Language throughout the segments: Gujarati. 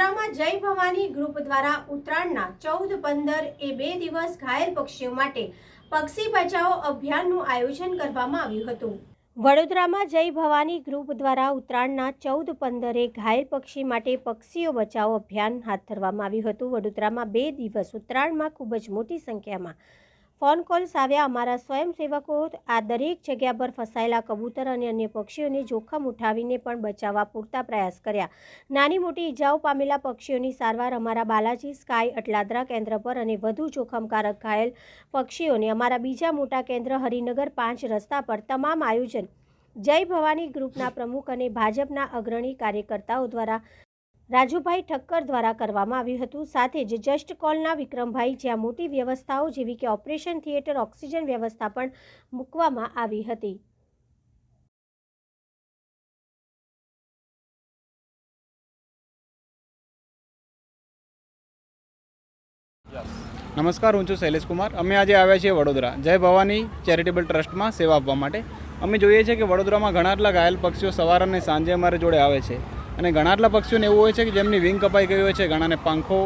વડોદરામાં જય ભવાની ગ્રુપ દ્વારા ઉત્તરાયણના ચૌદ પંદર એ બે દિવસ ઘાયલ પક્ષીઓ માટે પક્ષી બચાવો અભિયાનનું આયોજન કરવામાં આવ્યું હતું. વડોદરામાં જય ભવાની ગ્રુપ દ્વારા ઉત્તરાયણના ચૌદ પંદરે ઘાયલ પક્ષી માટે પક્ષીઓ બચાવો અભિયાન હાથ ધરવામાં આવ્યું હતું. વડોદરામાં બે દિવસ ઉત્તરાયણમાં ખૂબ જ મોટી સંખ્યામાં ફોન કોલ્સ આવ્યા અમારા સ્વયંસેવકો આ દરેક જગ્યા પર ફસાયેલા કબૂતર અને અન્ય પક્ષીઓને જોખમ ઉઠાવીને પણ બચાવવા પૂરતા પ્રયાસ કર્યા. નાની મોટી ઈજાઓ પામેલા પક્ષીઓની સારવાર અમારા બાલાજી સ્કાય અટલાદરા કેન્દ્ર પર અને વધુ જોખમકારક ઘાયલ પક્ષીઓને અમારા બીજા મોટા કેન્દ્ર હરિનગર પાંચ રસ્તા પર તમામ આયોજન જય ભવાની ગ્રુપના પ્રમુખ અને ભાજપના અગ્રણી કાર્યકર્તાઓ દ્વારા રાજુભાઈ ઠક્કર દ્વારા કરવામાં આવ્યું હતું. સાથે જ જસ્ટ કોલના વિક્રમભાઈ જ્યાં મોટી વ્યવસ્થાઓ જેવી કે ઓપરેશન થિયેટર ઓક્સિજન વ્યવસ્થા પણ મૂકવામાં આવી હતી. નમસ્કાર, હું છું શૈલેષ અમે આજે આવ્યા છીએ વડોદરા. જય ભવાની ચેરિટેબલ ટ્રસ્ટમાં સેવા આપવા માટે. અમે જોઈએ છીએ કે વડોદરામાં ઘણા એટલા ઘાયલ પક્ષીઓ સવાર અને સાંજે અમારે જોડે આવે છે. અને ઘણા એટલા પક્ષીઓને એવું હોય છે કે જેમની વિંગ કપાઈ ગઈ હોય છે, ઘણાને પાંખો,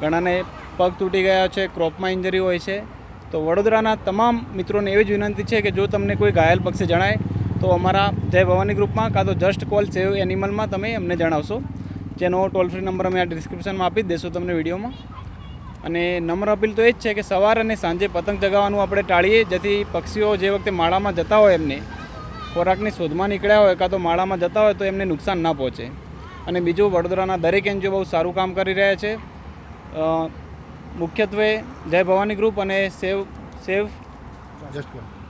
ઘણાને પગ તૂટી ગયા છે ક્રોપમાં ઇન્જરી હોય છે. તો વડોદરાના તમામ મિત્રોને એવી જ વિનંતી છે કે જો તમને કોઈ ઘાયલ પક્ષી જણાય, તો અમારા જય ભવાની ગ્રુપમાં કાં તો જસ્ટ કોલ સેવ એનિમલમાં તમે અમને જણાવશો. જેનો ટોલ ફ્રી નંબર અમે આ ડિસ્ક્રિપ્શનમાં આપી દઈશું તમને વિડીયોમાં. અને નમ્ર અપીલ તો એ જ છે કે સવાર અને સાંજે પતંગ ચગાવવાનું આપણે ટાળીએ, જેથી પક્ષીઓ જે વખતે માળામાં જતા હોય એમને ખોરાકની શોધમાં નીકળ્યા હોય કાં તો માળામાં જતા હોય તો એમને નુકસાન ના પહોંચે. અને બીજું વડોદરાના દરેક એનજીઓ બહુ સારું કામ કરી રહ્યા છે. અ, મુખ્યત્વે જય ભવાની ગ્રુપ અને save save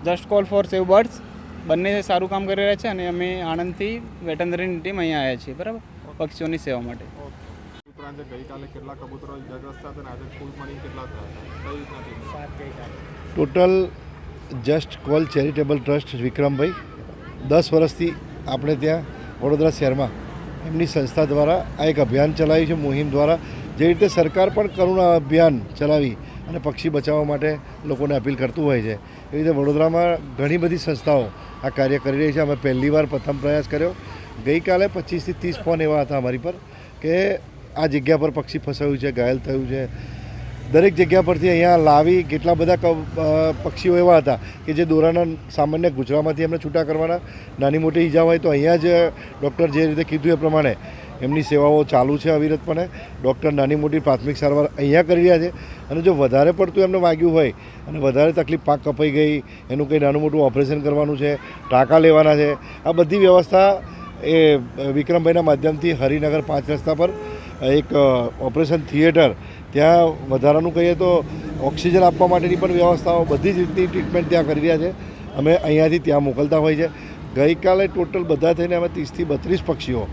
just call for save birds. બંને સારું કામ કરી રહ્યા છે અને અમે આણંદથી વેટનરીની ટીમ અહીંયા આવ્યા છીએ બરાબર? પક્ષીઓની સેવા માટે. ઉપરાંત ગઈકાલે કેટલા કબૂતરો ઇજાગ્રસ્ત હતા અને આજે કુલ મળી કેટલા હતા? કઈ રીતના team? Total just call charitable trust Vikrambhai દસ વર્ષથી આપણે ત્યાં વડોદરા શહેરમાં એમની સંસ્થા દ્વારા આ એક અભિયાન ચલાવ્યું છે, મુહિમ દ્વારા. જે રીતે સરકાર પણ કરુણા અભિયાન ચલાવી અને પક્ષી બચાવવા માટે લોકોને અપીલ કરતું હોય છે. એ રીતે વડોદરામાં ઘણી બધી સંસ્થાઓ આ કાર્ય કરી રહી છે. અમે પહેલીવાર પ્રથમ પ્રયાસ કર્યો. ગઈકાલે પચીસથી ત્રીસ ફોન એવા હતા અમારી પર કે આ જગ્યા પર પક્ષી ફસાયું છે, ઘાયલ થયું છે. દરેક જગ્યા પરથી અહીંયા લાવી કેટલા બધા પક્ષીઓ એવા હતા કે જે દોરાના સામાન્ય ગુજરાતમાંથી એમને છૂટા કરવાના. નાની મોટી ઈજા હોય તો અહીંયા જ ડૉક્ટર જે રીતે કીધું એ પ્રમાણે એમની સેવાઓ ચાલુ છે અવિરતપણે. ડૉક્ટર નાની મોટી પ્રાથમિક સારવાર અહીંયા કરી રહ્યા છે. અને જો વધારે પડતું એમને વાગ્યું હોય અને વધારે તકલીફ પાક કપાઈ ગઈ, એનું કંઈ નાનું મોટું ઓપરેશન કરવાનું છે, ટાંકા લેવાના છે, આ બધી વ્યવસ્થા એ વિક્રમભાઈના માધ્યમથી હરિનગર પાંચ રસ્તા પર એક ઓપરેશન થિયેટર ત્યાં વધારાનું કહીએ તો ઓક્સિજન આપવા માટેની પણ વ્યવસ્થાઓ બધી જ રીતની ટ્રીટમેન્ટ ત્યાં કરી રહ્યા છે. અમે અહીંયાથી ત્યાં મોકલતા હોય છે. ગઈકાલે ટોટલ બધા થઈને અમે ત્રીસથી બત્રીસ પક્ષીઓ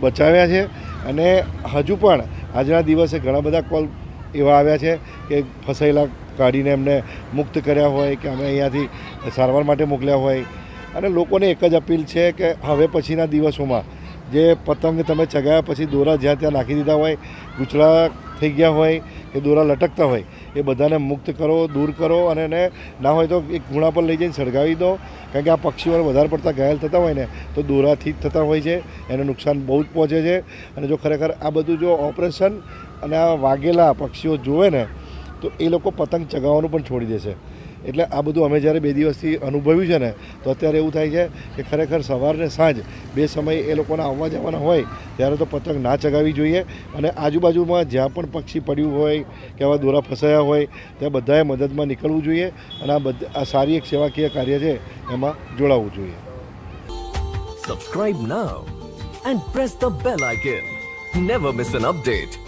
બચાવ્યા છે અને હજુ પણ આજના દિવસે ઘણા બધા કોલ એવા આવ્યા છે કે ફસાયેલા કાઢીને એમને મુક્ત કર્યા હોય કે અમે અહીંયાથી સારવાર માટે મોકલ્યા હોય. અને લોકોને એક જ અપીલ છે કે હવે પછીના દિવસોમાં જે પતંગ તમે ચગાવ્યા પછી દોરા જ્યાં ત્યાં નાખી દીધા હોય ગુચડા થઈ ગયા હોય, કે દોરા લટકતા હોય, એ બધાને મુક્ત કરો, દૂર કરો અને એને ના હોય તો એક ખૂણા પર લઈ જઈને સળગાવી દો. કારણ કે આ પક્ષીઓને વધારે પડતા ઘાયલ થતા હોય ને, તો દોરાથી જ થતા હોય છે. એને નુકસાન બહુ જ પહોંચે છે. અને જો ખરેખર આ બધું જો ઓપરેશન અને આ વાગેલા પક્ષીઓ જોવે ને, તો એ લોકો પતંગ ચગાવવાનું પણ છોડી દેશે એટલે આ બધું અમે જ્યારે બે દિવસથી અનુભવ્યું છે ને, તો અત્યારે એવું થાય છે કે ખરેખર સવારને સાંજ બે સમય એ લોકોના આવવા જવાના હોય, ત્યારે તો પતંગ ના ચગાવવી જોઈએ અને આજુબાજુમાં જ્યાં પણ પક્ષી પડ્યું હોય કે આવા દોરા ફસાયા હોય, ત્યાં બધાએ મદદમાં નીકળવું જોઈએ અને આ બધા, આ સારી એક સેવાકીય કાર્ય છે, એમાં જોડાવવું જોઈએ Subscribe now and press the bell icon. Never miss an update.